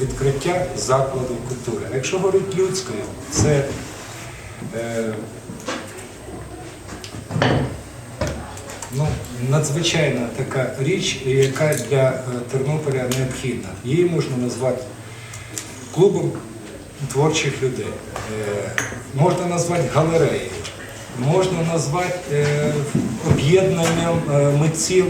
відкриття закладу культури. Якщо говорити людською, це е, ну, надзвичайна така річ, яка для е, Тернополя необхідна. Її можна назвати клубом творчих людей. Е, можна назвати галереєю, можна назвати е, об'єднанням е, митців,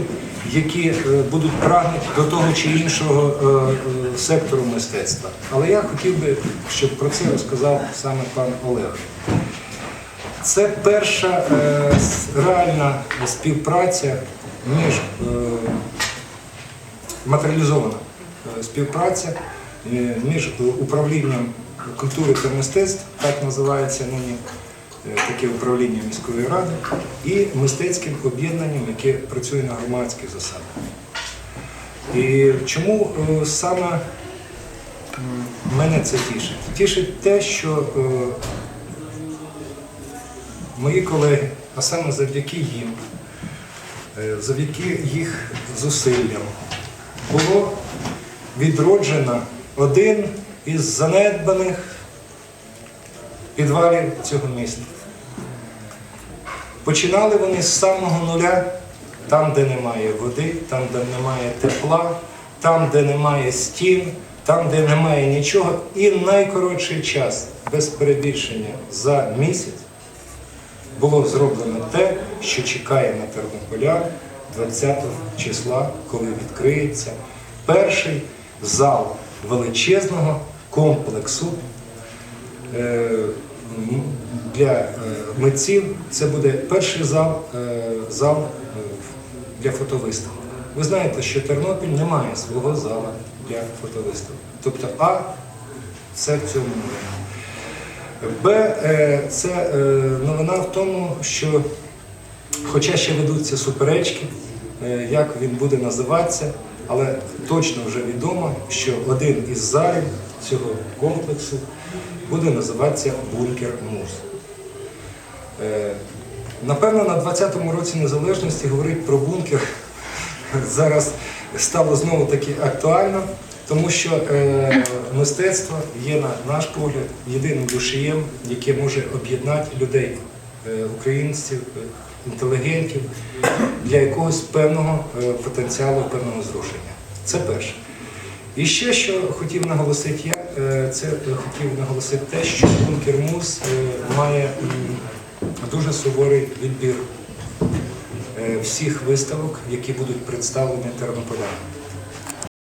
які е, будуть прагнути до того чи іншого е, сектору мистецтва. Але я хотів би, щоб про це розказав саме пан Олег. Це перша е, реальна співпраця між е, матеріалізована е, співпраця е, між управлінням культури та мистецтв, так називається нині е, таке управління міської ради, і мистецьким об'єднанням, яке працює на громадських засадах. І чому е, саме мене це тішить? Тішить те, що е, мої колеги, а саме завдяки їм, е, завдяки їх зусиллям, було відроджено один із занедбаних підвалів цього міста. Починали вони з самого нуля, там, де немає води, там, де немає тепла, там, де немає стін, там, де немає нічого. І найкоротший час, без перебільшення, за місяць було зроблено те, що чекає на тернополян 20 числа, коли відкриється перший зал величезного комплексу е, для е, митців. Це буде перший зал, е, зал для фотовиставок. Ви знаєте, що Тернопіль не має свого зала для фотовиставок. Тобто А це в цьому немає. Б, е, це е, новина в тому, що хоча ще ведуться суперечки, е, як він буде називатися, але точно вже відомо, що один із залів цього комплексу буде називатися Бункер Муз. Напевно, на 20-му році незалежності говорити про бункер зараз стало знову таки актуально, тому що е, мистецтво є, на наш погляд, єдиним душієм, яке може об'єднати людей, е, українців, е, інтелігентів для якогось певного е, потенціалу, певного зрушення. Це перше. І ще що хотів наголосити я, е, це е, хотів наголосити те, що бункер Муз е, має дуже суворий відбір е, всіх виставок, які будуть представлені тернополянам.